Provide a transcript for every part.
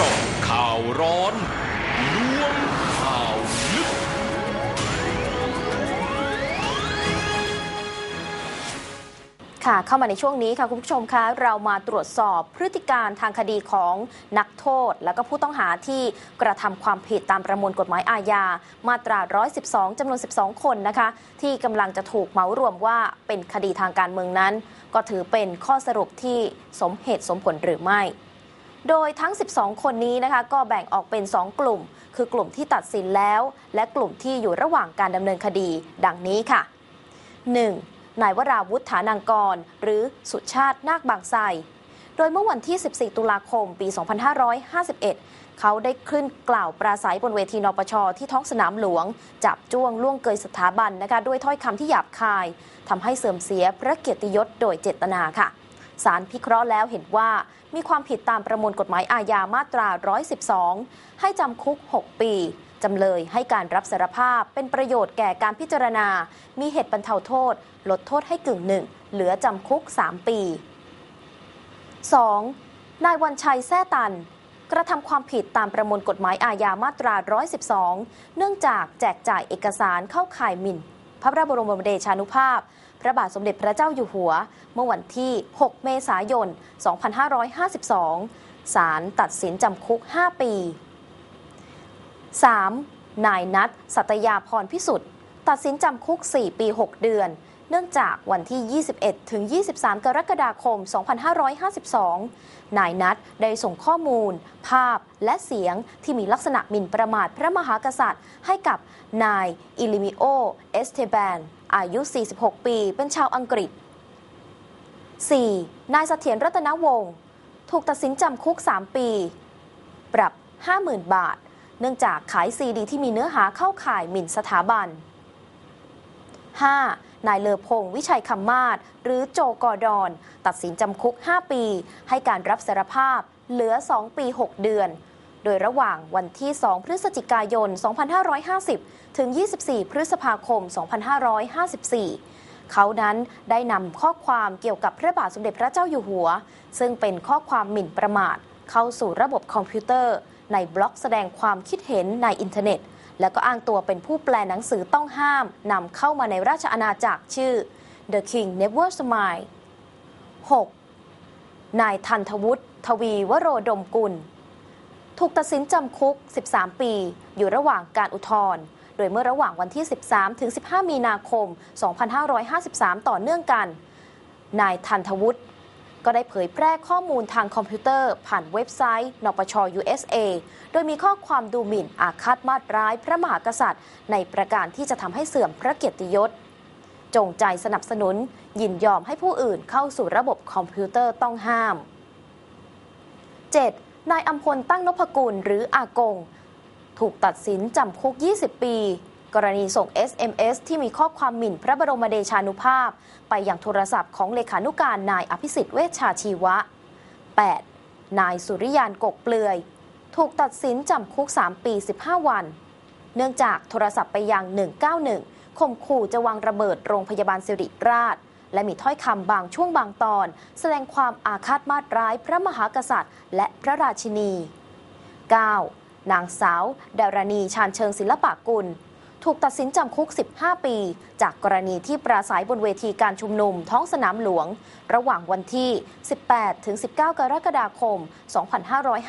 จาะข่าวร้อนล้วงข่าวลึก ค่ะเข้ามาในช่วงนี้ค่ะคุณผู้ชมคะเรามาตรวจสอบพฤติการทางคดีของนักโทษ และก็ผู้ต้องหาที่กระทำความผิดตามประมวลกฎหมายอาญามาตรา 112จำนวน 12 คนนะคะ ที่กำลังจะถูกเหมารวมว่าเป็นคดีทางการเมืองนั้น ก็ถือเป็นข้อสรุปที่สมเหตุสมผลหรือไม่ โดยทั้ง 12 คนนี้นะคะ ก็แบ่งออกเป็น 2 กลุ่ม คือกลุ่มที่ตัดสินแล้ว และกลุ่มที่อยู่ระหว่างการดำเนินคดี ดังนี้ค่ะ 1. นายวราวุฒฐานังกร หรือสุชาตินาคบางไทรโดยเมื่อวันที่ 14 ตุลาคม ปี 2551 เขาได้ขึ้นกล่าวปราศัยบนเวทีนปชที่ท้องสนามหลวง จับจ้วงล่วงเกยสถาบันนะคะด้วยถ้อยคำที่หยาบคายทำให้เสื่อมเสียพระเกียรติยศโดยเจตนาค่ะศาลพิเคราะห์แล้วเห็นว่า มีความผิดตามประมวลกฎหมายอาญามาตรา 112 ให้จำคุก 6 ปีจำเลยให้การรับสารภาพเป็นประโยชน์แก่การพิจารณา มีเหตุบรรเทาโทษ ลดโทษให้กึ่งหนึ่ง เหลือจำคุก 3 ปี 2. นายวันชัยแท้ตัน กระทำความผิดตามประมวลกฎหมายอาญามาตรา 112 เนื่องจากแจกจ่ายเอกสารเข้าข่ายหมิ่น พระบรมเดชานุภาพ พระบาทสมเด็จพระเจ้าอยู่หัว เมื่อวันที่ 6 เมษายน 2552 ศาลตัดสินจำคุก 5 ปี 3. นายนัทสัตยาพรพิสุทธิ์ตัดสินจำคุก 4 ปี 6 เดือน เนื่องจากวันที่ 21 ถึง 23 กรกฎาคม 2552 นายนัทได้ส่งข้อมูล ภาพและเสียงที่มีลักษณะหมิ่นประมาทพระมหากษัตริย์ ให้กับนายอิลิมิโอ เอสเทแบน อายุ 46 ปี เป็นชาวอังกฤษ 4. นายเสถียรรัตนวงศ์ถูกตัดสินจำคุก 3 ปี ปรับ 50,000 บาท เนื่องจากขายซีดีที่มีเนื้อหาเข้าข่ายหมิ่นสถาบัน 5. นายเลอพงศ์วิชัยคำมาศหรือโจกอดอน ตัดสินจำคุก 5 ปี ให้การรับสารภาพเหลือ 2 ปี 6 เดือน โดยระหว่างวันที่ 2 พฤศจิกายน 2550 ถึง 24 พฤษภาคม 2554 เขานั้นได้นำข้อความเกี่ยวกับพระบาทสมเด็จพระเจ้าอยู่หัว ซึ่งเป็นข้อความหมิ่นประมาท เข้าสู่ระบบคอมพิวเตอร์ ในบล็อกแสดงความคิดเห็นในอินเทอร์เน็ต แล้วก็อ้างตัวเป็นผู้แปลหนังสือต้องห้ามนำเข้ามาในราชอาณาจักรชื่อ The King Never Smile 6. นายทันทวุฒิทวีวโรดมกุล ถูกตัดสินจำคุก 13 ปี อยู่ระหว่างการอุทธรณ์โดยเมื่อระหว่างวันที่ 13 ถึง 15 มีนาคม 2553 ต่อเนื่องกัน นายทันทวุฒิก็ได้เผยแพร่ข้อมูลทางคอมพิวเตอร์ผ่านเว็บไซต์ นปช USA โดยมีข้อความดูหมิ่นอาฆาตมาตร้ายพระมหากษัตริย์ ในประการที่จะทำให้เสื่อมพระเกียรติยศ จงใจสนับสนุน ยินยอมให้ผู้อื่นเข้าสู่ระบบคอมพิวเตอร์ต้องห้าม 7. นายอัมพลตั้งนพกุลหรืออากง ถูกตัดสินจำคุก 20 ปี กรณีส่ง SMS ที่มีข้อความหมิ่นพระบรมเดชานุภาพ ไปยังโทรศัพท์ของเลขานุการนายอภิสิทธิ์เวชชาชีวะ 8. นายสุริยานกกเปลือย ถูกตัดสินจำคุก 3 ปี 15 วัน เนื่องจากโทรศัพท์ไปยัง 191ข่มขู่จะวางระเบิดโรงพยาบาลสิริราช และมีถ้อยคำบางช่วงบางตอน แสดงความอาฆาตมาตร้ายพระมหากษัตริย์ และพระราชินี 9. นางสาวดารณีชาญเชิงศิลปะกุล ถูกตัดสินจำคุก 15 ปี จากกรณีที่ปราศัยบนเวทีการชุมนุมท้องสนามหลวง ระหว่างวันที่ 18 ถึง 19 กรกฎาคม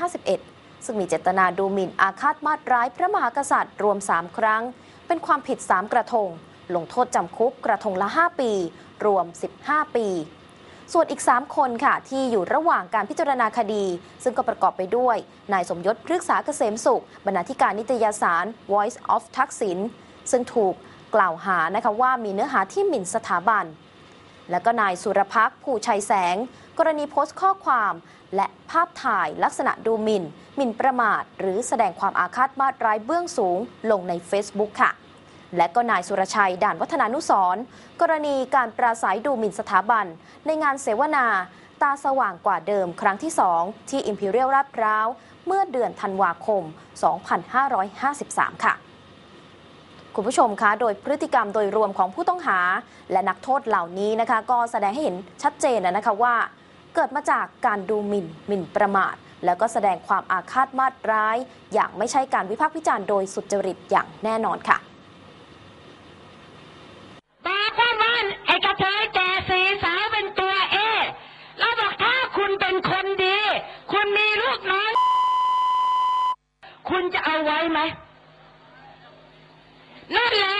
2551ซึ่งมีเจตนาดูหมิ่นอาฆาตมาตร้ายพระมหากษัตริย์รวม 3 ครั้ง เป็นความผิด 3 กระทง ลงโทษจำคุกกระทงละ 5 ปี รวม 15 ปี ส่วนอีก 3 คนค่ะ ที่อยู่ระหว่างการพิจารณาคดี ซึ่งก็ประกอบไปด้วย นายสมยศพฤกษาเกษมสุข บรรณาธิการนิตยสาร Voice of ทักษิณซึ่งถูกกล่าวหานะคะว่ามีเนื้อหาที่หมิ่นสถาบัน และก็นายสุรพักผู้ชัยแสง กรณีโพสต์ข้อความ และภาพถ่ายลักษณะดูหมิน่น หมิ่นประมาท หรือแสดงความอาฆาตมาตร้ายเบื้องสูงลงใน Facebook ค่ะ และก็นายสุรชัยด่านวัฒนานุสร์กรณีการปราศัยดูหมิ่นสถาบัน ในงานเสวนา ตาสว่างกว่าเดิมครั้งที่ 2 ที่ Imperial ลาดพร้าว เมื่อเดือนธันวาคม 2553 ค่ะคุณผู้ชมคะโดยพฤติกรรมโดยรวมของผู้ต้องหา และนักโทษเหล่านี้นะคะ ก็แสดงให้เห็นชัดเจนนะคะว่า เกิดมาจากการดูหมิ่นหมิ่นประมาท แล้วก็แสดงความอาฆาตมาตร้าย อย่างไม่ใช่การวิพากษ์วิจารณ์โดยสุจริตอย่างแน่นอนค่ะ บอกว่าว่าไอ้กระเทยแก่สีสาวเป็นตัวเอแล้วบอกถ้าคุณเป็นคนดี คุณมีลูกน้อย คุณจะเอาไว้ไหมนั่นแหละ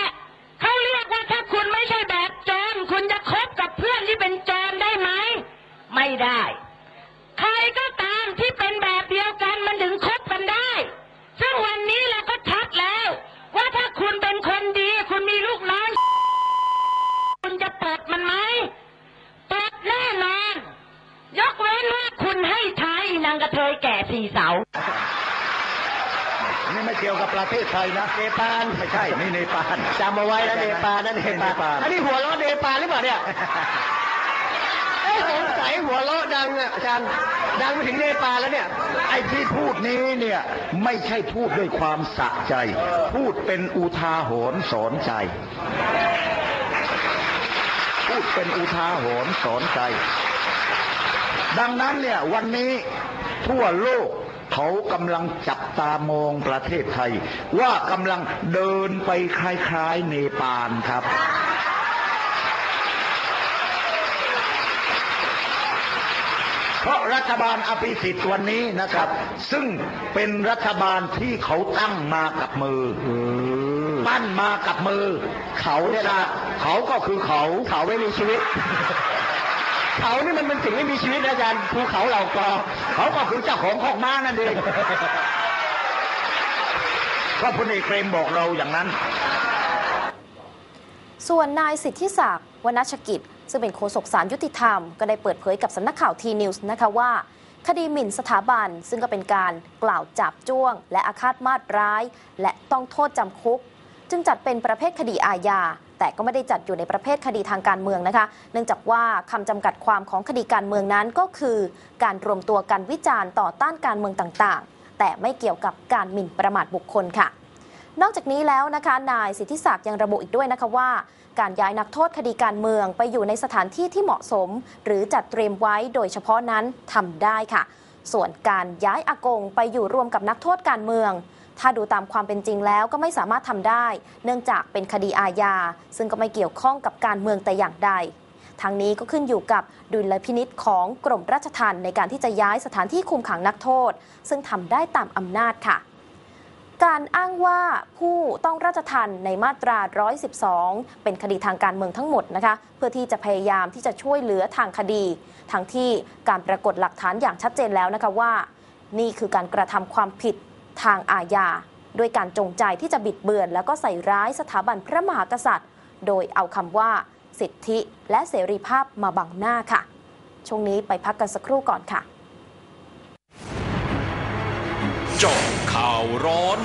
เขาเรียกว่าถ้าคุณไม่ใช่แบบโจรคุณจะคบกับเพื่อนที่เป็นโจรได้ไหม ไม่ได้ ใครก็ตามที่เป็นแบบเดียวกันมันถึงคบกันได้ ซึ่งวันนี้เราก็ชัดแล้ว ว่าถ้าคุณเป็นคนดี คุณมีลูกน้อยคุณจะเปิดมันไหมเปิดแน่นอน ยกเว้นว่าคุณให้ท้ายนางกระเทยแก่สี่สานี่ไม่ เกี่ยวกับประเทศไทยนะเนปาลไม่ใช่นี่เนปาลจำเอาไว้นะเนปาลนั่นเนปาลอันนี้หัวเราะเนปาลหรือเปล่าเนี่ยเอ้ยสงสัยหัวเราะดังอะอาจารย์ดังไปถึงเนปาลแล้วเนี่ย ไอ้ที่พูดนี้เนี่ยไม่ใช่พูดด้วยความสะใจ พูดเป็นอุทาหรณ์สอนใจ พูดเป็นอุทาหรณ์สอนใจ ดังนั้นเนี่ยวันนี้ทั่วโลก เขากำลังจับตามองประเทศไทย ว่ากำลังเดินไปคล้ายๆเนปาลครับเพราะรัฐบาลอภิสิทธิ์วันนี้นะครับ ซึ่งเป็นรัฐบาลที่เขาตั้งมากับมืออปั้นมากับมือ เขาเนี่ยนะเขาก็คือเขาเขาไม่มีชีวิต เขานี่มันเป็นสิ่งไม่มีชีวิตนะอาจารย์ภูเขาเหล่ากอเขาก็คือเจ้าของคอกม้านั่นเองก็พลเอกเปรมบอกเราอย่างนั้น ส่วนนายสิทธิศักดิ์วณชกิจ ซึ่งเป็นโฆษกสารยุติธรรม ก็ได้เปิดเผยกับสำนักข่าวทีนิวส์นะคะว่า คดีหมิ่นสถาบัน ซึ่งก็เป็นการกล่าวจับจ้วง และอาฆาตมาตร้าย และต้องโทษจำคุก จึงจัดเป็นประเภทคดีอาญา แต่ก็ไม่ได้จัดอยู่ในประเภทคดีทางการเมืองนะคะ เนื่องจากว่าคำจำกัดความของคดีการเมืองนั้นก็คือ การรวมตัวกันวิจารณ์ต่อต้านการเมืองต่างๆ แต่ไม่เกี่ยวกับการหมิ่นประมาทบุคคลค่ะ นอกจากนี้แล้วนะคะ นายสิทธิศักดิ์ยังระบุอีกด้วยนะคะว่า การย้ายนักโทษคดีการเมืองไปอยู่ในสถานที่ที่เหมาะสม หรือจัดเตรียมไว้โดยเฉพาะนั้นทำได้ค่ะ ส่วนการย้ายอากงไปอยู่รวมกับนักโทษการเมือง ถ้าดูตามความเป็นจริงแล้วก็ไม่สามารถทำได้ เนื่องจากเป็นคดีอาญา ซึ่งก็ไม่เกี่ยวข้องกับการเมืองแต่อย่างใดทางนี้ก็ขึ้นอยู่กับดุลพินิษของกรมราชทัณฑ์ในการที่จะย้ายสถานที่คุมขังนักโทษ ซึ่งทำได้ตามอำนาจค่ะ การอ้างว่าผู้ต้องราชทันในมาตรา 112 เป็นคดีทางการเมืองทั้งหมดนะคะ เพื่อที่จะพยายามที่จะช่วยเหลือทางคดี ทั้งที่การปรากฏหลักฐานอย่างชัดเจนแล้วนะคะว่า นี่คือการกระทำความผิด ทางอาญาด้วยการจงใจที่จะบิดเบือน แล้วก็ใส่ร้ายสถาบันพระมหากษัตริย์ โดยเอาคำว่า สิทธิและเสรีภาพมาบังหน้าค่ะ ช่วงนี้ไปพักกันสักครู่ก่อนค่ะจบข่าวร้อน